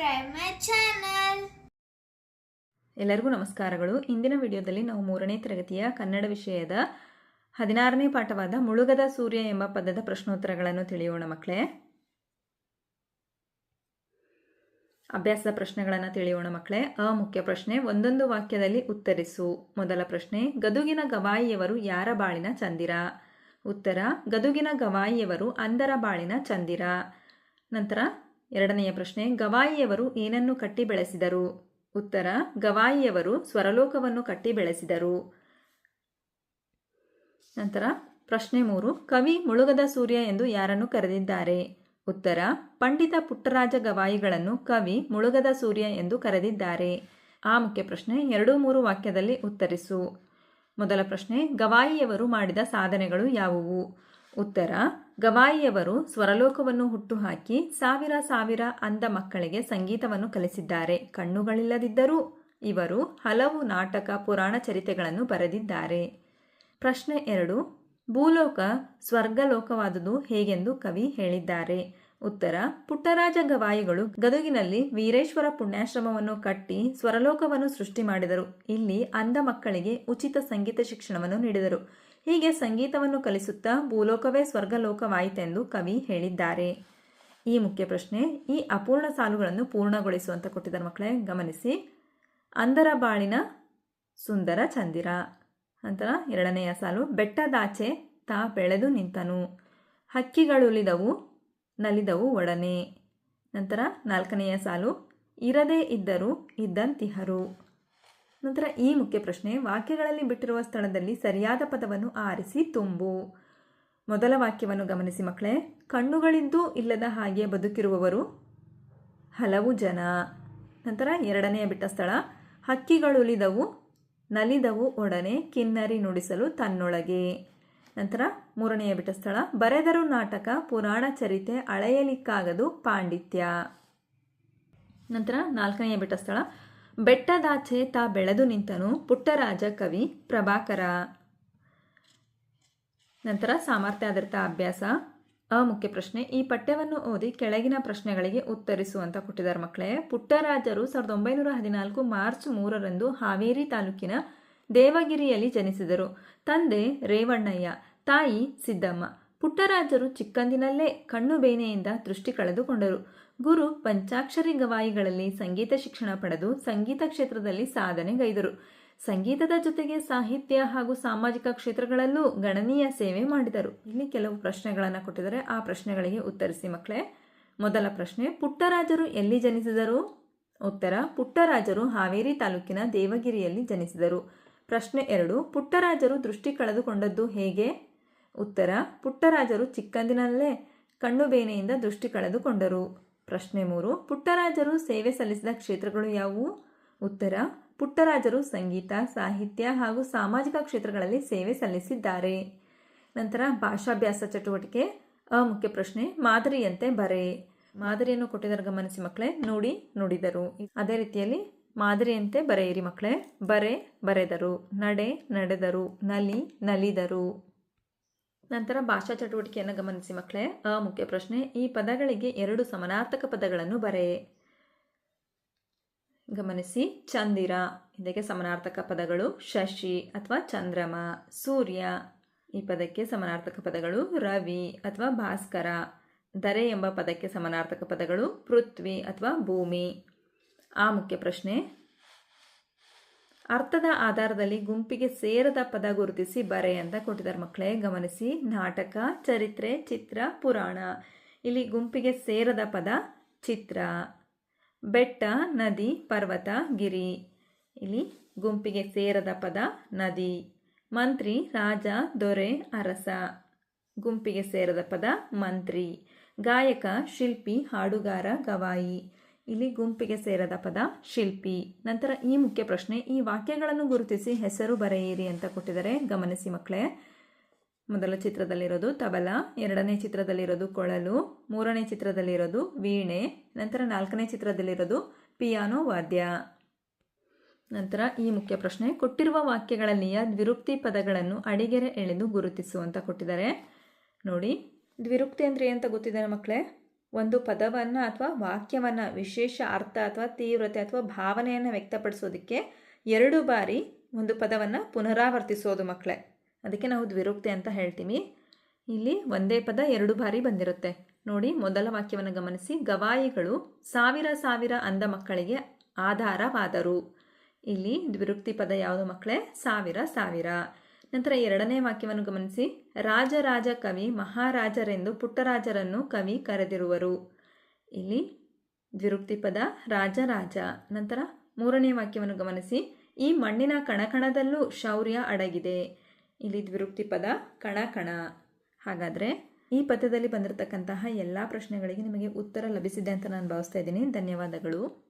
subscribe ಮೈ. ಎಲ್ಲರಿಗೂ ನಮಸ್ಕಾರಗಳು. ಇಂದಿನ ವಿಡಿಯೋದಲ್ಲಿ ನಾವು ಮೂರನೇ ತರಗತಿಯ ಕನ್ನಡ ವಿಷಯದ ಹದಿನಾರನೇ ಪಾಠವಾದ ಮುಳುಗದ ಸೂರ್ಯ ಎಂಬ ಪದದ ಪ್ರಶ್ನೋತ್ತರಗಳನ್ನು ತಿಳಿಯೋಣ ಮಕ್ಕಳೇ. ಅಭ್ಯಾಸದ ಪ್ರಶ್ನೆಗಳನ್ನು ತಿಳಿಯೋಣ ಮಕ್ಕಳೇ. ಅ ಮುಖ್ಯ ಪ್ರಶ್ನೆ, ಒಂದೊಂದು ವಾಕ್ಯದಲ್ಲಿ ಉತ್ತರಿಸು. ಮೊದಲ ಪ್ರಶ್ನೆ, ಗದುಗಿನ ಗವಾಯಿಯವರು ಯಾರ ಬಾಳಿನ ಚಂದಿರ? ಉತ್ತರ, ಗದುಗಿನ ಗವಾಯಿಯವರು ಅಂದರ ಬಾಳಿನ ಚಂದಿರ. ನಂತರ ಎರಡನೆಯ ಪ್ರಶ್ನೆ, ಗವಾಯಿಯವರು ಏನನ್ನು ಕಟ್ಟಿ ಬೆಳೆಸಿದರು ಉತ್ತರ, ಗವಾಯಿಯವರು ಸ್ವರಲೋಕವನ್ನು ಕಟ್ಟಿ ಬೆಳೆಸಿದರು ನಂತರ ಪ್ರಶ್ನೆ ಮೂರು, ಕವಿ ಮುಳುಗದ ಸೂರ್ಯ ಎಂದು ಯಾರನ್ನು ಕರೆದಿದ್ದಾರೆ? ಉತ್ತರ, ಪಂಡಿತ ಪುಟ್ಟರಾಜ ಗವಾಯಿಗಳನ್ನು ಕವಿ ಮುಳುಗದ ಸೂರ್ಯ ಎಂದು ಕರೆದಿದ್ದಾರೆ. ಆ ಮುಖ್ಯ ಪ್ರಶ್ನೆ ಎರಡು ಮೂರು ವಾಕ್ಯದಲ್ಲಿ ಉತ್ತರಿಸು. ಮೊದಲ ಪ್ರಶ್ನೆ, ಗವಾಯಿಯವರು ಮಾಡಿದ ಸಾಧನೆಗಳು ಯಾವುವು? ಉತ್ತರ, ಗವಾಯಿಯವರು ಸ್ವರಲೋಕವನ್ನು ಹುಟ್ಟುಹಾಕಿ ಸಾವಿರ ಸಾವಿರ ಅಂಧ ಮಕ್ಕಳಿಗೆ ಸಂಗೀತವನ್ನು ಕಲಿಸಿದ್ದಾರೆ. ಕಣ್ಣುಗಳಿಲ್ಲದಿದ್ದರೂ ಇವರು ಹಲವು ನಾಟಕ, ಪುರಾಣ ಚರಿತೆಗಳನ್ನು ಬರೆದಿದ್ದಾರೆ. ಪ್ರಶ್ನೆ ಎರಡು, ಭೂಲೋಕ ಸ್ವರ್ಗಲೋಕವಾದುದು ಹೇಗೆಂದು ಕವಿ ಹೇಳಿದ್ದಾರೆ. ಉತ್ತರ, ಪುಟ್ಟರಾಜ ಗವಾಯಿಗಳು ಗದುಗಿನಲ್ಲಿ ವೀರೇಶ್ವರ ಪುಣ್ಯಾಶ್ರಮವನ್ನು ಕಟ್ಟಿ ಸ್ವರಲೋಕವನ್ನು ಸೃಷ್ಟಿ ಮಾಡಿದರು. ಇಲ್ಲಿ ಅಂಧ ಮಕ್ಕಳಿಗೆ ಉಚಿತ ಸಂಗೀತ ಶಿಕ್ಷಣವನ್ನು ನೀಡಿದರು. ಹೀಗೆ ಸಂಗೀತವನ್ನು ಕಲಿಸುತ್ತಾ ಭೂಲೋಕವೇ ಸ್ವರ್ಗಲೋಕವಾಯಿತೆಂದು ಕವಿ ಹೇಳಿದ್ದಾರೆ. ಈ ಮುಖ್ಯ ಪ್ರಶ್ನೆ, ಈ ಅಪೂರ್ಣ ಸಾಲುಗಳನ್ನು ಪೂರ್ಣಗೊಳಿಸುವಂತ ಕೊಟ್ಟಿದ್ದಾರೆ ಮಕ್ಕಳೇ, ಗಮನಿಸಿ. ಅಂದರ ಬಾಳಿನ ಸುಂದರ ಚಂದಿರ. ನಂತರ ಎರಡನೆಯ ಸಾಲು, ಬೆಟ್ಟದಾಚೆ ತಾ ಬೆಳೆದು ನಿಂತನು. ಹಕ್ಕಿಗಳುಲಿದವು ನಲಿದವು ಒಡನೆ. ನಂತರ ನಾಲ್ಕನೆಯ ಸಾಲು, ಇರದೇ ಇದ್ದರೂ ಇದ್ದಂತಿಹರು. ನಂತರ ಈ ಮುಖ್ಯ ಪ್ರಶ್ನೆ, ವಾಕ್ಯಗಳಲ್ಲಿ ಬಿಟ್ಟಿರುವ ಸ್ಥಳದಲ್ಲಿ ಸರಿಯಾದ ಪದವನ್ನು ಆರಿಸಿ ತುಂಬು. ಮೊದಲ ವಾಕ್ಯವನ್ನು ಗಮನಿಸಿ ಮಕ್ಕಳೇ ಕಣ್ಣುಗಳಿದ್ದೂ ಇಲ್ಲದ ಹಾಗೆ ಬದುಕಿರುವವರು ಹಲವು ಜನ. ನಂತರ ಎರಡನೆಯ ಬಿಟ್ಟ ಸ್ಥಳ, ಹಕ್ಕಿಗಳುಲಿದವು, ನಲಿದವು ಒಡನೆ ಕಿನ್ನರಿ ನುಡಿಸಲು ತನ್ನೊಳಗೆ. ನಂತರ ಮೂರನೆಯ ಬಿಟ್ಟ ಸ್ಥಳ, ಬರೆದರು ನಾಟಕ, ಪುರಾಣ ಚರಿತೆ ಅಳೆಯಲಿಕ್ಕಾಗದು ಪಾಂಡಿತ್ಯ. ನಂತರ ನಾಲ್ಕನೆಯ ಬಿಟ್ಟ ಸ್ಥಳ ಬೆಟ್ಟದಾಚೆ ತಾ ಬೆಳೆದು ನಿಂತನು ಪುಟ್ಟರಾಜ ಕವಿ ಪ್ರಭಾಕರ. ನಂತರ ಸಾಮರ್ಥ್ಯಾಧಾರಿತ ಅಭ್ಯಾಸ. ಅ ಮುಖ್ಯ ಪ್ರಶ್ನೆ, ಈ ಪಠ್ಯವನ್ನು ಓದಿ ಕೆಳಗಿನ ಪ್ರಶ್ನೆಗಳಿಗೆ ಉತ್ತರಿಸುವಂತ ಕೊಟ್ಟಿದ್ದಾರೆ ಮಕ್ಕಳೇ. ಪುಟ್ಟರಾಜರು ಸಾವಿರದ ಒಂಬೈನೂರ ಹದಿನಾಲ್ಕು ಮಾರ್ಚ್ ಮೂರರಂದು ಹಾವೇರಿ ತಾಲೂಕಿನ ದೇವಗಿರಿಯಲ್ಲಿ ಜನಿಸಿದರು. ತಂದೆ ರೇವಣ್ಣಯ್ಯ, ತಾಯಿ ಸಿದ್ದಮ್ಮ. ಪುಟ್ಟರಾಜರು ಚಿಕ್ಕಂದಿನಲ್ಲೇ ಕಣ್ಣು ಬೇನೆಯಿಂದ ದೃಷ್ಟಿ ಕಳೆದುಕೊಂಡರು. ಗುರು ಪಂಚಾಕ್ಷರಿ ಗವಾಯಿಗಳಲ್ಲಿ ಸಂಗೀತ ಶಿಕ್ಷಣ ಪಡೆದು ಸಂಗೀತ ಕ್ಷೇತ್ರದಲ್ಲಿ ಸಾಧನೆಗೈದರು. ಸಂಗೀತದ ಜೊತೆಗೆ ಸಾಹಿತ್ಯ ಹಾಗೂ ಸಾಮಾಜಿಕ ಕ್ಷೇತ್ರಗಳಲ್ಲೂ ಗಣನೀಯ ಸೇವೆ ಮಾಡಿದರು. ಇಲ್ಲಿ ಕೆಲವು ಪ್ರಶ್ನೆಗಳನ್ನು ಕೊಟ್ಟಿದ್ದಾರೆ. ಆ ಪ್ರಶ್ನೆಗಳಿಗೆ ಉತ್ತರಿಸಿ ಮಕ್ಕಳೇ. ಮೊದಲ ಪ್ರಶ್ನೆ, ಪುಟ್ಟರಾಜರು ಎಲ್ಲಿ ಜನಿಸಿದರು? ಉತ್ತರ, ಪುಟ್ಟರಾಜರು ಹಾವೇರಿ ತಾಲೂಕಿನ ದೇವಗಿರಿಯಲ್ಲಿ ಜನಿಸಿದರು. ಪ್ರಶ್ನೆ ಎರಡು, ಪುಟ್ಟರಾಜರು ದೃಷ್ಟಿ ಕಳೆದುಕೊಂಡದ್ದು ಹೇಗೆ? ಉತ್ತರ, ಪುಟ್ಟರಾಜರು ಚಿಕ್ಕಂದಿನಲ್ಲೇ ಕಣ್ಣು ಬೇನೆಯಿಂದ ದೃಷ್ಟಿ ಕಳೆದುಕೊಂಡರು. ಪ್ರಶ್ನೆ ಮೂರು, ಪುಟ್ಟರಾಜರು ಸೇವೆ ಸಲ್ಲಿಸಿದ ಕ್ಷೇತ್ರಗಳು ಯಾವುವು? ಉತ್ತರ, ಪುಟ್ಟರಾಜರು ಸಂಗೀತ, ಸಾಹಿತ್ಯ ಹಾಗೂ ಸಾಮಾಜಿಕ ಕ್ಷೇತ್ರಗಳಲ್ಲಿ ಸೇವೆ ಸಲ್ಲಿಸಿದ್ದಾರೆ. ನಂತರ ಭಾಷಾಭ್ಯಾಸ ಚಟುವಟಿಕೆ ಅ ಮುಖ್ಯ ಪ್ರಶ್ನೆ, ಮಾದರಿಯಂತೆ ಬರೆ. ಮಾದರಿಯನ್ನು ಕೊಟ್ಟಿದ್ದಾರೆ ಗಮನಿಸಿ ಮಕ್ಕಳೇ, ನೋಡಿ, ನುಡಿದರು. ಅದೇ ರೀತಿಯಲ್ಲಿ, ಮಾದರಿಯಂತೆ ಬರೆಯಿರಿ ಮಕ್ಕಳೇ, ಬರೆ, ಬರೆದರು. ನಡೆ, ನಡೆದರು. ನಲಿ, ನಲಿದರು. ನಂತರ ಭಾಷಾ ಚಟುವಟಿಕೆಯನ್ನು ಗಮನಿಸಿ ಮಕ್ಕಳೇ ಅ ಮುಖ್ಯ ಪ್ರಶ್ನೆ, ಈ ಪದಗಳಿಗೆ ಎರಡು ಸಮನಾರ್ಥಕ ಪದಗಳನ್ನು ಬರೆ. ಗಮನಿಸಿ, ಚಂದಿರ, ಇದಕ್ಕೆ ಸಮನಾರ್ಥಕ ಪದಗಳು ಶಶಿ ಅಥವಾ ಚಂದ್ರಮ. ಸೂರ್ಯ, ಈ ಪದಕ್ಕೆ ಸಮನಾರ್ಥಕ ಪದಗಳು ರವಿ ಅಥವಾ ಭಾಸ್ಕರ. ದರೆ ಎಂಬ ಪದಕ್ಕೆ ಸಮನಾರ್ಥಕ ಪದಗಳು ಪೃಥ್ವಿ ಅಥವಾ ಭೂಮಿ. ಆ ಮುಖ್ಯ ಪ್ರಶ್ನೆ ಅರ್ಥದ ಆಧಾರದಲ್ಲಿ ಗುಂಪಿಗೆ ಸೇರದ ಪದ ಗುರುತಿಸಿ ಬರೆ ಅಂತ ಕೊಟ್ಟಿದ್ದಾರೆ. ಮಕ್ಕಳೇ, ಗಮನಿಸಿ. ನಾಟಕ, ಚರಿತ್ರೆ, ಚಿತ್ರ, ಪುರಾಣ. ಇಲ್ಲಿ ಗುಂಪಿಗೆ ಸೇರದ ಪದ ಚಿತ್ರ. ಬೆಟ್ಟ, ನದಿ, ಪರ್ವತ, ಗಿರಿ. ಇಲ್ಲಿ ಗುಂಪಿಗೆ ಸೇರದ ಪದ ನದಿ. ಮಂತ್ರಿ, ರಾಜ, ದೊರೆ, ಅರಸ. ಗುಂಪಿಗೆ ಸೇರದ ಪದ ಮಂತ್ರಿ. ಗಾಯಕ, ಶಿಲ್ಪಿ, ಹಾಡುಗಾರ, ಗವಾಯಿ. ಇಲ್ಲಿ ಗುಂಪಿಗೆ ಸೇರದ ಪದ ಶಿಲ್ಪಿ. ನಂತರ ಈ ಮುಖ್ಯ ಪ್ರಶ್ನೆ, ಈ ವಾಕ್ಯಗಳನ್ನು ಗುರುತಿಸಿ ಹೆಸರು ಬರೆಯಿರಿ ಅಂತ ಕೊಟ್ಟಿದ್ದಾರೆ. ಗಮನಿಸಿ ಮಕ್ಕಳೇ. ಮೊದಲ ಚಿತ್ರದಲ್ಲಿರೋದು ತಬಲ, ಎರಡನೇ ಚಿತ್ರದಲ್ಲಿರೋದು ಕೊಳಲು, ಮೂರನೇ ಚಿತ್ರದಲ್ಲಿರೋದು ವೀಣೆ, ನಂತರ ನಾಲ್ಕನೇ ಚಿತ್ರದಲ್ಲಿರೋದು ಪಿಯಾನೋ ವಾದ್ಯ. ನಂತರ ಈ ಮುಖ್ಯ ಪ್ರಶ್ನೆ, ಕೊಟ್ಟಿರುವ ವಾಕ್ಯಗಳಲ್ಲಿಯ ದ್ವಿರುಕ್ತಿ ಪದಗಳನ್ನು ಅಡಿಗೆರೆ ಎಳೆದು ಗುರುತಿಸು ಅಂತ ಕೊಟ್ಟಿದ್ದಾರೆ. ನೋಡಿ, ದ್ವಿರುಕ್ತಿ ಅಂದರೆ ಅಂತ ಗೊತ್ತಿದ್ದಾರೆ ಮಕ್ಕಳೇ? ಒಂದು ಪದವನ್ನು ಅಥವಾ ವಾಕ್ಯವನ್ನು ವಿಶೇಷ ಅರ್ಥ ಅಥವಾ ತೀವ್ರತೆ ಅಥವಾ ಭಾವನೆಯನ್ನು ವ್ಯಕ್ತಪಡಿಸೋದಕ್ಕೆ ಎರಡು ಬಾರಿ ಒಂದು ಪದವನ್ನು ಪುನರಾವರ್ತಿಸೋದು ಮಕ್ಕಳೇ ಅದಕ್ಕೆ ನಾವು ದ್ವಿರುಕ್ತಿ ಅಂತ ಹೇಳ್ತೀವಿ. ಇಲ್ಲಿ ಒಂದೇ ಪದ ಎರಡು ಬಾರಿ ಬಂದಿರುತ್ತೆ. ನೋಡಿ, ಮೊದಲ ವಾಕ್ಯವನ್ನು ಗಮನಿಸಿ. ಗವಾಯಿಗಳು ಸಾವಿರ ಸಾವಿರ ಅಂಧ ಮಕ್ಕಳಿಗೆ ಆಧಾರವಾದರು. ಇಲ್ಲಿ ದ್ವಿರುಕ್ತಿ ಪದ ಯಾವುದು ಮಕ್ಕಳೇ ಸಾವಿರ ಸಾವಿರ. ನಂತರ ಎರಡನೇ ವಾಕ್ಯವನ್ನು ಗಮನಿಸಿ. ರಾಜರಾಜ ಕವಿ ಮಹಾರಾಜರೆಂದು ಪುಟ್ಟರಾಜರನ್ನು ಕವಿ ಕರೆದಿರುವರು. ಇಲ್ಲಿ ದ್ವಿರುಕ್ತಿ ಪದ ರಾಜರಾಜ ನಂತರ ಮೂರನೇ ವಾಕ್ಯವನ್ನು ಗಮನಿಸಿ. ಈ ಮಣ್ಣಿನ ಕಣಕಣದಲ್ಲೂ ಶೌರ್ಯ ಅಡಗಿದೆ. ಇಲ್ಲಿ ದ್ವಿರುಕ್ತಿ ಪದ ಕಣಕಣ. ಹಾಗಾದರೆ ಈ ಪದ್ಯದಲ್ಲಿ ಬಂದಿರತಕ್ಕಂತಹ ಎಲ್ಲ ಪ್ರಶ್ನೆಗಳಿಗೆ ನಿಮಗೆ ಉತ್ತರ ಲಭಿಸಿದೆ ಅಂತ ನಾನು ಭಾವಿಸ್ತಾ ಇದ್ದೀನಿ. ಧನ್ಯವಾದಗಳು.